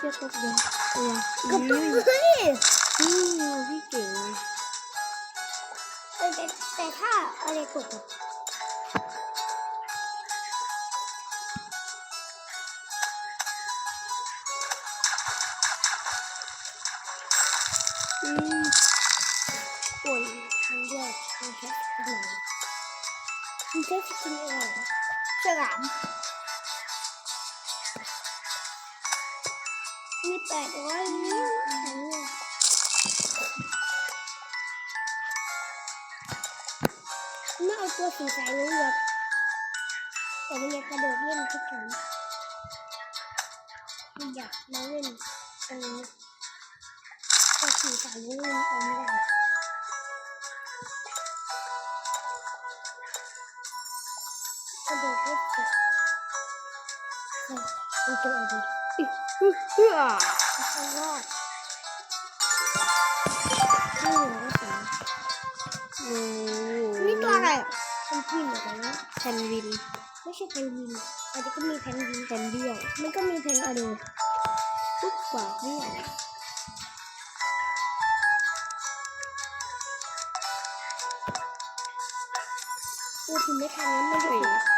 อ้ยจะตกจะตกยังตัวกระอุ้ตุ้ แต่แต่ามีอะไรขึ้นมาไม่ต้อยนิ้วแข็งเลยไม่เอาตัวสีสายลุ้งเลยแต่มันยังกระโดดเล่นทุกครั้งมันอยากมาเล่นตรงนี้ตัวสีสายลุ้งมันเอาไม่ได้กระโดดไม่ติดเฮ้ยมันตัวอะไร เฮ้ยเฮ้ยอะมันรอดนี่เหนือก็สวยโอ้โหนี่ตัวอะไรอะเพนกวินเหรอนะแพนวิน ไม่ใช่เพนกวินอาจจะก็มีเพนกวินแพนเบี้ยวมันก็มีเพนอโดทุกปากเบี้ยวพูดถึงไม่ทันนั้นมันจะ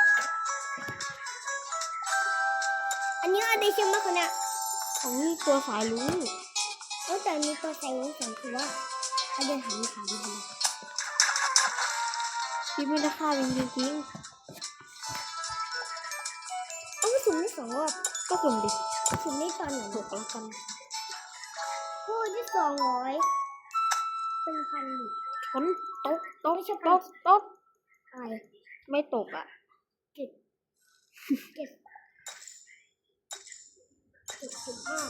เฮ้ยผิดอันนี้อะไรใช่ไหมคนเนี้ยของนี่ตัวสายลุงเออแต่อันนี้ตัวใส่ไว้สองตัวเขาเดินหันขาดีพี่ไม่ได้ฆ่าวินจริงเอ้าสุ่มได้สองรอบๆก็สุ่มดิสุ่มได้ตอนไหนหกแล้วกันโอ้ได้สองร้อยเป็นพันดิชนตกตกไม่ใช่ตพันกตกอะไรไม่ตกอะเจ็ดเจ็ด เจ็ดสิบห้า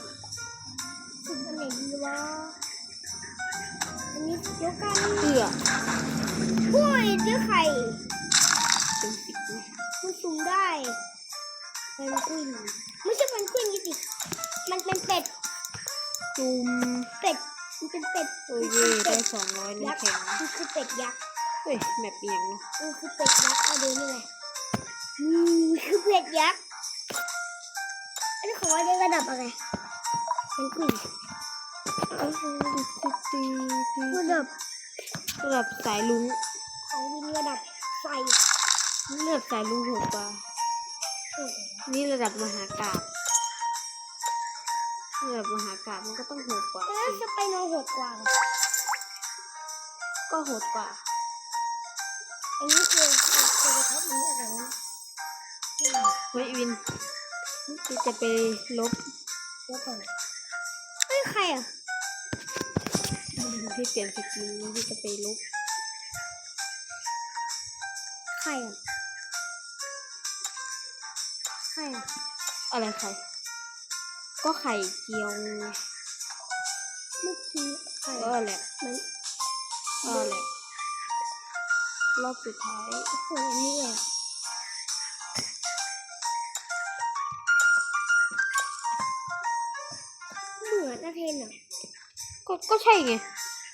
สุ่มอันไหนดีวะอันนี้เดียวกันเอื้อโอ้ยเจอไข่เป็นสิบไหมมันสุ่มได้เป็นกวินไม่ใช่เป็นกวินยี่สิมันเป็นเป็ดจุ่มเป็ดมันเป็นเป็ดโอ้ยได้สองร้อยในยักษ์แข็งมันคือเป็ดยักษ์เฮ้ยแมปเอียงเนาะมันคือเป็ดยักษ์เอาดูนี่ไงอืมคือเป็ดยักษ์ อันนี้ของอะไรระดับอะไรเป็นกวินเอ้ยตีตีตีระดับระดับสายลุงของวินระดับไฟระดับสายลุงโหดกว่าเออนี่ระดับมหากาบระดับมหากาบมันก็ต้องโหดกว่าเอ๊ะสิสไปโนโหดกว่า ก็โหดกว่า อันนี้คือคือท็อปอันนี้อะไรนะเฮ้ยวิน ที่จะไปลบเดี๋ยวก่อนเฮ้ยใครอะพี่เปลี่ยนสกินที่จะไปลบใครอะใครอะอะไรใคร ก็ไข่เจียวไงเมื่อกี้ใครก็อะแหละมันก็แหละรอบสุดท้ายโอ้ยอันนี้เลย เหมือนอาเทนอะก็ก็ใช่ไง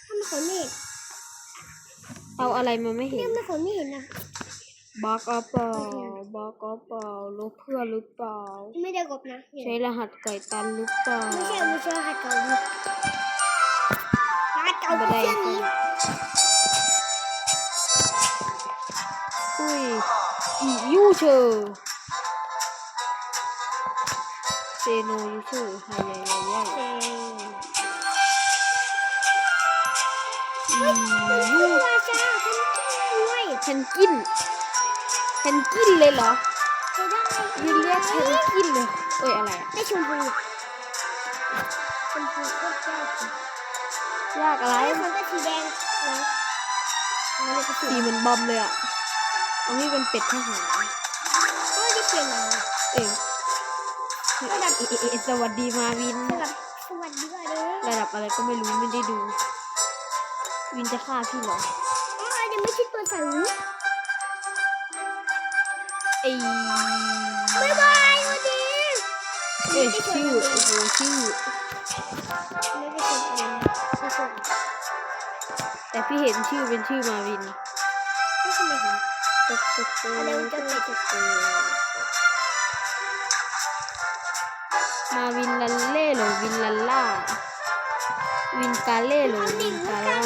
ทำไมเขาไม่เห็นเอาอะไรมาไม่เห็เนี่ยนทำไมเขาไม่เห็นนะบล็อกเอาเปล่าบล็อกเอาเปล่าลบเพื่อนหรือเปล่า ไม่ได้กบนะเนี่ยใช้รหัสไก่ตันหรือเปล่าไม่ใช่ไม่ใช่หัดเก่าดิหัดเก่าบ่คือได้เชื่องนี้อุ้ยอียูเชอร์เซโนยูเชอร์ไฮใหญ่ใหญ่ใหญ่เอ้ยอีเป็นยูผู้ราชาเป็นด้วยเพนกินเพนกินเลยเหรอจะได้วินเรียกเพนกินเลยเอ้ยอะไรอะได้ชมพูชมพูโคตรยากเลยยากอะไรไอ้คนก็สีแดงนะเอาเลยก็สีสีเหมือนบอมเลยอะเอานี่เป็นเป็ดทหารก็ได้เปลี่ยนมาเอ้ยเอ๊ะเอ๊ะเอ๊ะสวัสดีมาวินสลับสวัสดีค่ะเด้อระดับอะไรก็ไม่รู้ไม่ได้ดู วินจะฆ่าพี่เหรออ๋อเดี๋ยวไม่ใช่ตัวสังไอ้บ๊ายบายสวัสดีเอ้ยชื่อโอ้โหชื่อไม่ได้ชมเองไม่ชมแต่พี่เห็นชื่อเป็นชื่อมาวินทำไมถึงตึกตึกตึกอะไรมันจะตึกตึกตึกมาวินลันเล่หรือวินลันล่า วินกาเล่หรือวินกาล่า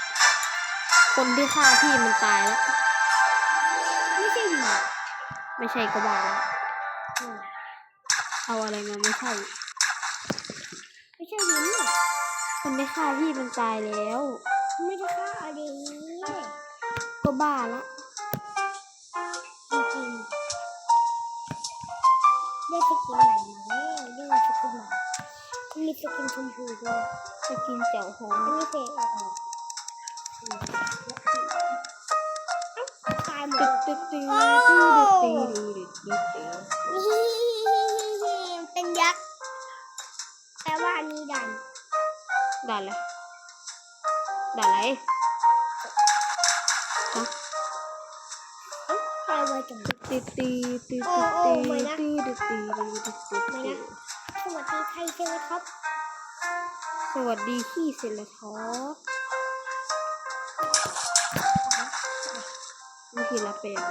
คนที่ฆ่าพี่มันตายแล้ว ไม่ใช่หวีไม่ใช่ก็บ้าลเอาอะไรมาไม่ใช่ ไม่ใช่หวีนี่คนที่ฆ่าพี่มันตายแล้ว ไม่ได้ฆ่าอะไรก็บ้าละจริงๆได้สกินใหม่มาแล้วได้สกินใหม่มันมีสกินชมพูด้วยจะกินแจ่วฮออันมนี้เพลงออกมาายหมตึดกตึกตึกตึกตึกตึกตึกตึกตึกเป็นยักษ์แต่ว่านนี้ดันด่าอะได่าอะไรฮะตายไวจังตึกตึกตึกโอ้ตึกโอ้ตึกไม่นะตึกตึกตึกตึกตึกไม่ตึนะกสวัสดีไทยใช่ไหมครับสวัสดีขี้เสร็จแล้วท้อ นี่คือละเป็น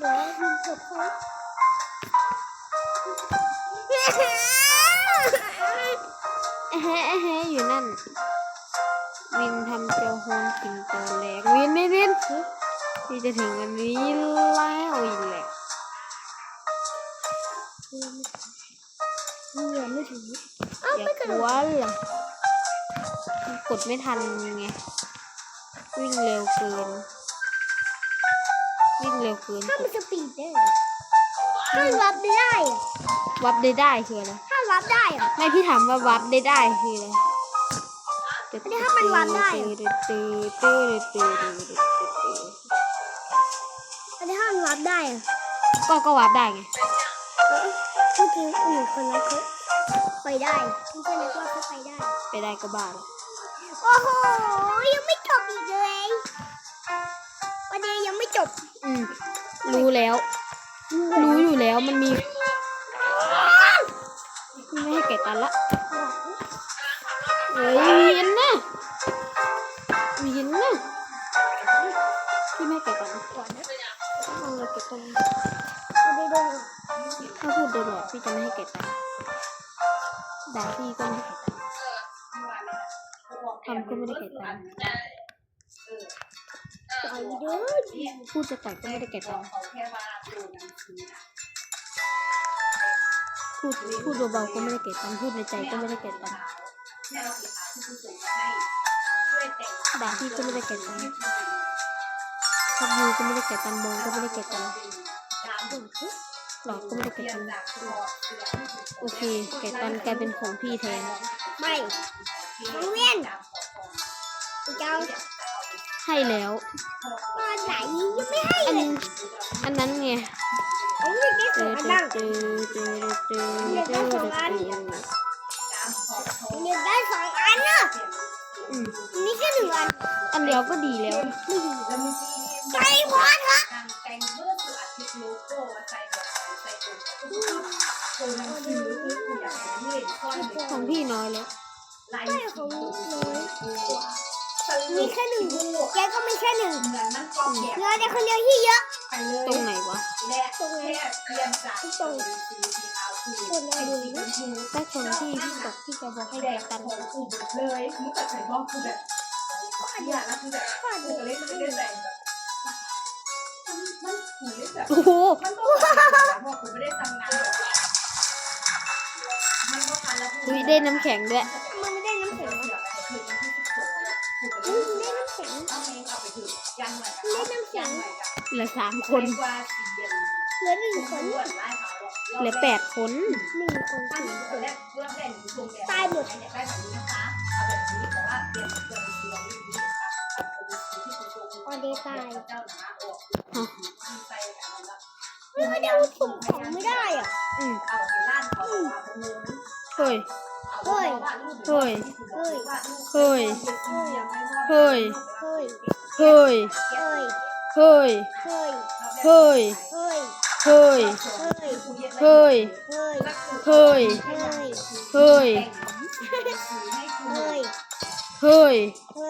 แล้วยิงจบครัเฮ้เฮ้อยู่นั่น วินทำเจลโฮนกินตัวแรกวินไม่วิน พี่จะถึงอันนี้แล้วอีกแหละเหงื่อไม่ถึงอย่ากวนเหรอมันกดไม่ทันไง วิ่งเร็วเกิน วิ่งเร็วเกินถ้ากมัดนสปีดได้เหรอถ้ามันวับได้ได้เหรอวับได้ได้คืออะไร ถ้าวับได้เหรอไม่พี่ถามว่าวับได้ได้คืออะไรอันนี้ถ้ามันวับได้อะตื้อตื้อตื้อตื้อตื้อตื้อตื้ออัน นี้ถ้ามันวับได้เหรอก็ก็วับได้ไงเมื่อกี้อื่นคนนั้นเขาไปได้ไม่ใช่นึกว่าเขาไปได้ ไปได้ก็บ้าแล้วโอ้โหยังไม่จบอีกเลยประเดี๋ยวยังไม่จบ อืมรู้แล้ว รู้อยู่แล้วมันมีไม่ให้ไก่ตันละเฮ้ย ไม่ได้ไก่ตันต่อยเด้อพูดจะต่อยก็ไม่ได้ไก่ตันพูดพูดเบาๆก็ไม่ได้ไก่ตันพูดในใจก็ไม่ได้ไก่ตันด่าพี่ก็ไม่ได้ไก่ตันทับยูก็ไม่ได้ไก่ตันมองก็ไม่ได้ไก่ตันหลอกก็ไม่ได้ไก่ตันโอเคไก่ตันกลายเป็นของพี่แทนไม่น้องเวียน เจ้าให้แล้ว ตอนไหนยังไม่ให้อัน เลยอันนั้นไงน้องเวียนได้สเจองออันเจบ้าองเจอเจอเจอเจอเจอเจอเรียนได้สองอันเนอะอืมนี่แค่หนึ่งอันอันเดียวก็ดีแล้วไปพอเถอะของพี่น้อยแล้ว ยก็มีแค่หนึ่งเรือนมันกองแกะเหลือแต่คนเดียวที่เยอะไปเลยตรงไหนวะและตรงนี้เตรียมสายตรงสีขาวคือคนเราดูยะแต่คนที่ที่ตกที่จะบอกให้แดกตันเลยมุกกัดไข่บ้องคือแบบขยะแล้วคือแบบกูเล่นมันไม่ได้แต่งแบบมันหูเล่นแบบโอ้โหมันต้องไม่ได้ทำงานมันก็พันแล้วดูได้น้ำแข็งด้วย เอาเองเอาไปถือยันหน่อยมันได้น้ำแข็งเหลือสามคคนนกว่าสี่เดือนเหลือหนึ่งคน เหลือแปดคนหนึ่งคนสี่คนตายหมดออเดย์ตายเฮ้ยมันยังสุ่มของไม่ได้อะอืมเฮ้ยเฮ้ยเฮ้ยเฮ้ยเฮ้ย เฮ้ยเฮ้ยเฮ้ยเ